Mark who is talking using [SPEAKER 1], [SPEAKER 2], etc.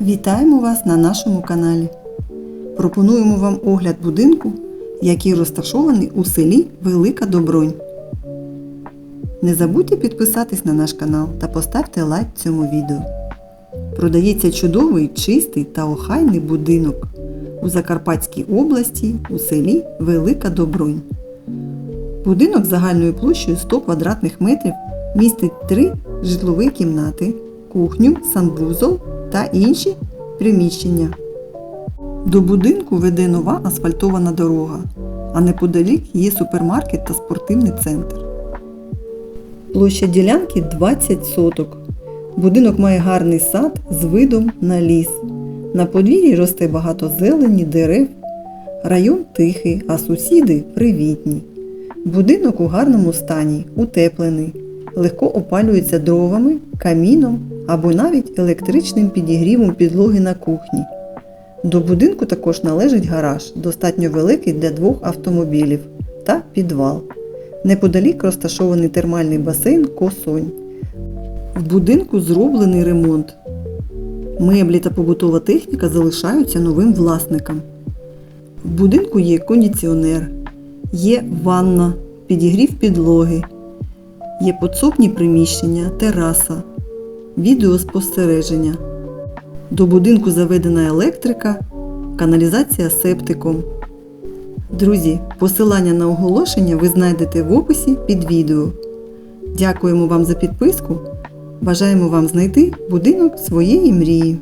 [SPEAKER 1] Вітаємо вас на нашому каналі. Пропонуємо вам огляд будинку, який розташований у селі Велика Добронь. Не забудьте підписатись на наш канал та поставте лайк цьому відео. Продається чудовий, чистий та охайний будинок у Закарпатській області у селі Велика Добронь. Будинок загальною площею 100 квадратних метрів містить три житлові кімнати, кухню, санвузол та інші приміщення. До будинку веде нова асфальтована дорога, а неподалік є супермаркет та спортивний центр. Площа ділянки 20 соток. Будинок має гарний сад з видом на ліс. На подвір'ї росте багато зелені, дерев. Район тихий, а сусіди привітні. Будинок у гарному стані, утеплений, легко опалюється дровами, каміном або навіть електричним підігрівом підлоги на кухні. До будинку також належить гараж, достатньо великий для двох автомобілів та підвал. Неподалік розташований термальний басейн Косонь. В будинку зроблений ремонт. Меблі та побутова техніка залишаються новим власникам. В будинку є кондиціонер, є ванна, підігрів підлоги, є подсобні приміщення, тераса, відеоспостереження. До будинку заведена електрика, каналізація септиком. Друзі, посилання на оголошення ви знайдете в описі під відео. Дякуємо вам за підписку. Бажаємо вам знайти будинок своєї мрії.